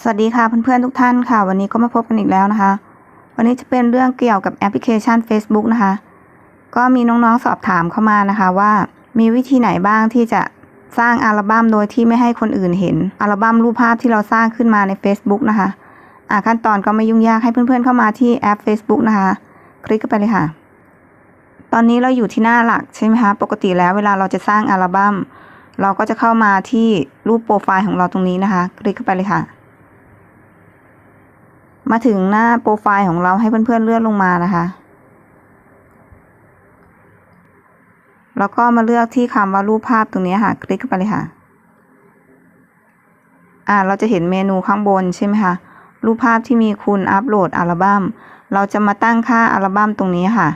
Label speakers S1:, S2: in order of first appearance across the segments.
S1: สวัสดีค่ะเพื่อนๆทุกท่านค่ะ วันนี้ก็มาพบกันอีกแล้วนะคะ วันนี้จะเป็นเรื่องเกี่ยวกับแอปพลิเคชัน Facebook นะคะ ก็มีน้องๆสอบถามเข้ามานะคะว่า มีวิธีไหนบ้างที่จะสร้างอัลบั้มโดยที่ไม่ให้คนอื่นเห็นอัลบั้มรูปภาพที่เราสร้างขึ้นมาใน Facebook นะคะอ่าขั้นตอนก็ไม่ยุ่งยากให้เพื่อนๆเข้ามาที่แอป Facebook นะคะ คลิกเข้าไปเลยค่ะ ตอนนี้เราอยู่ที่หน้าหลักใช่ไหมคะปกติแล้วเวลาเราจะสร้างอัลบั้มเราก็จะเข้ามาที่รูปโปรไฟล์ของเราตรงนี้นะคะ คลิกเข้าไปเลยค่ะ มาถึงหน้าโปรไฟล์ของเราให้เพื่อนๆเลื่อนลงมานะคะ แล้วก็มาเลือกที่คำว่ารูปภาพตรงนี้ค่ะ คลิกเข้าไปเลยค่ะ อ่า เราจะเห็นเมนูข้างบนใช่ไหมคะ รูปภาพที่มีคุณอัปโหลดอัลบัม้ม เราจะมาตั้งค่าอัลบั้มตรงนี้ค่ะ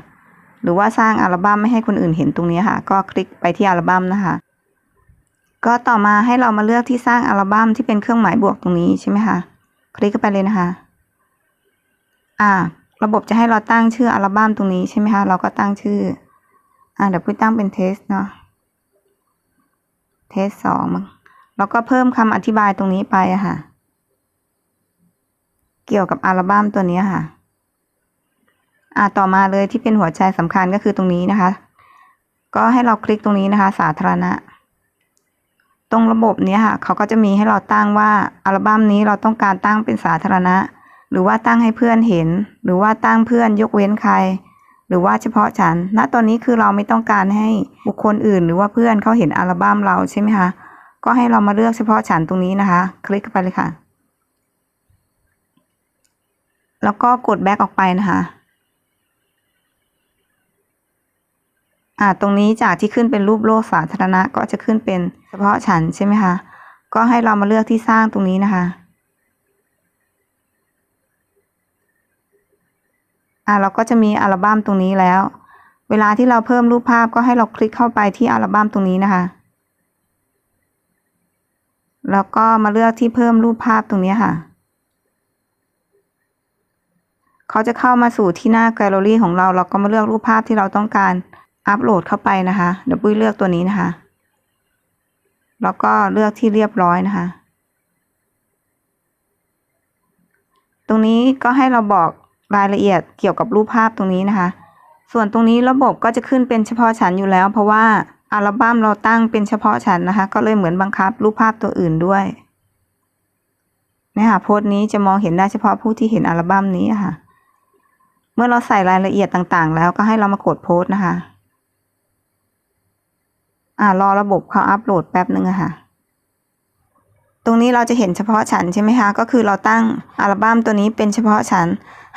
S1: หรือว่าสร้างอัลบั้มไม่ให้คนอื่นเห็นตรงนี้ค่ะ ก็คลิกไปที่อัลบั้มนะคะ ก็ต่อมาให้เรามาเลือกที่สร้างอัลบั้มที่เป็นเครื่องหมายบวกตรงนี้ใช่ไหมคะ คลิกเข้าไปเลยนะคะ อ่า ระบบจะให้เราตั้งชื่ออัลบั้มตรงนี้ใช่ไหมคะ เราก็ตั้งชื่อ อ่า เดี๋ยวพี่ตั้งเป็นเทสเนาะ เทสสองมั้งแล้วก็เพิ่มคำอธิบายตรงนี้ไปอะค่ะ เกี่ยวกับอัลบั้มตัวนี้ค่ะ อ่า ต่อมาเลยที่เป็นหัวใจสำคัญก็คือตรงนี้นะคะ ก็ให้เราคลิกตรงนี้นะคะ สาธารณะตรงระบบนี้ค่ะ เขาก็จะมีให้เราตั้งว่าอัลบั้มนี้เราต้องการตั้งเป็นสาธารณะ หรือว่าตั้งให้เพื่อนเห็น หรือว่าตั้งเพื่อนยกเว้นใคร หรือว่าเฉพาะฉัน ณ ตอนนี้คือเราไม่ต้องการให้บุคคลอื่น หรือว่าเพื่อนเขาเห็นอัลบั้มเราใช่ไหมคะ ก็ให้เรามาเลือกเฉพาะฉันตรงนี้นะคะ คลิกเข้าไปเลยค่ะ แล้วก็กดแบ็กออกไปนะคะอ่าตรงนี้จากที่ขึ้นเป็นรูปโลกสาธารณะก็จะขึ้นเป็นเฉพาะฉันใช่ไหมคะ ก็ให้เรามาเลือกที่สร้างตรงนี้นะคะ อ่าเราก็จะมีอัลบั้มตรงนี้แล้ว เวลาที่เราเพิ่มรูปภาพก็ให้เราคลิกเข้าไปที่อัลบั้มตรงนี้นะคะ แล้วก็มาเลือกที่เพิ่มรูปภาพตรงนี้ค่ะ เขาจะเข้ามาสู่ที่หน้าแกลเลอรี่ของเรา เราก็มาเลือกรูปภาพที่เราต้องการอัปโหลดเข้าไปนะคะ เดี๋ยวปุ้ยเลือกตัวนี้นะคะ แล้วก็เลือกที่เรียบร้อยนะคะ ตรงนี้ก็ให้เราบอก รายละเอียดเกี่ยวกับรูปภาพตรงนี้นะคะ ส่วนตรงนี้ระบบก็จะขึ้นเป็นเฉพาะฉันอยู่แล้ว เพราะว่าอัลบั้มเราตั้งเป็นเฉพาะฉันนะคะ ก็เลยเหมือนบังคับรูปภาพตัวอื่นด้วยนี่ยค่ะโพสต์นี้จะมองเห็นได้เฉพาะผู้ที่เห็นอัลบั้มนี้ค่ะ เมื่อเราใส่รายละเอียดต่างๆ แล้วก็ให้เรามากดโพสต์นะคะ อ่ารอระบบเขาอัปโหลดแป๊บหนึ่งอะค่ะ รงนี้เราจะเห็นเฉพาะฉันใช่ไหมคะ ก็คือเราตั้งอัลบั้มตัวนี้เป็นเฉพาะฉัน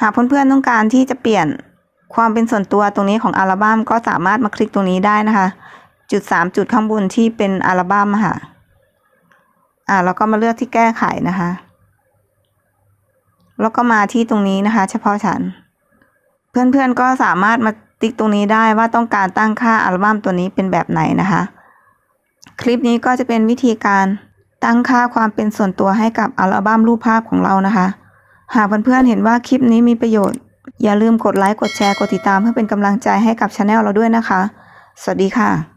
S1: หากเพื่อนๆต้องการที่จะเปลี่ยนความเป็นส่วนตัวตรงนี้ของอัลบั้มก็สามารถมาคลิกตรงนี้ได้นะคะ จุดสามจุดข้างบนที่เป็นอัลบั้มค่ะ อ่าแล้วก็มาเลือกที่แก้ไขนะคะ แล้วก็มาที่ตรงนี้นะคะ เฉพาะฉัน เพื่อนๆก็สามารถมาติ๊กตรงนี้ได้ว่าต้องการตั้งค่าอัลบั้มตัวนี้เป็นแบบไหนนะคะ คลิปนี้ก็จะเป็นวิธีการ ตั้งค่าความเป็นส่วนตัวให้กับอัลบั้มรูปภาพของเรานะคะ หากเพื่อนๆเห็นว่าคลิปนี้มีประโยชน์ อย่าลืมกดไลค์ กดแชร์ กดติดตามเพื่อเป็นกำลังใจให้กับช anel เราด้วยนะคะ สวัสดีค่ะ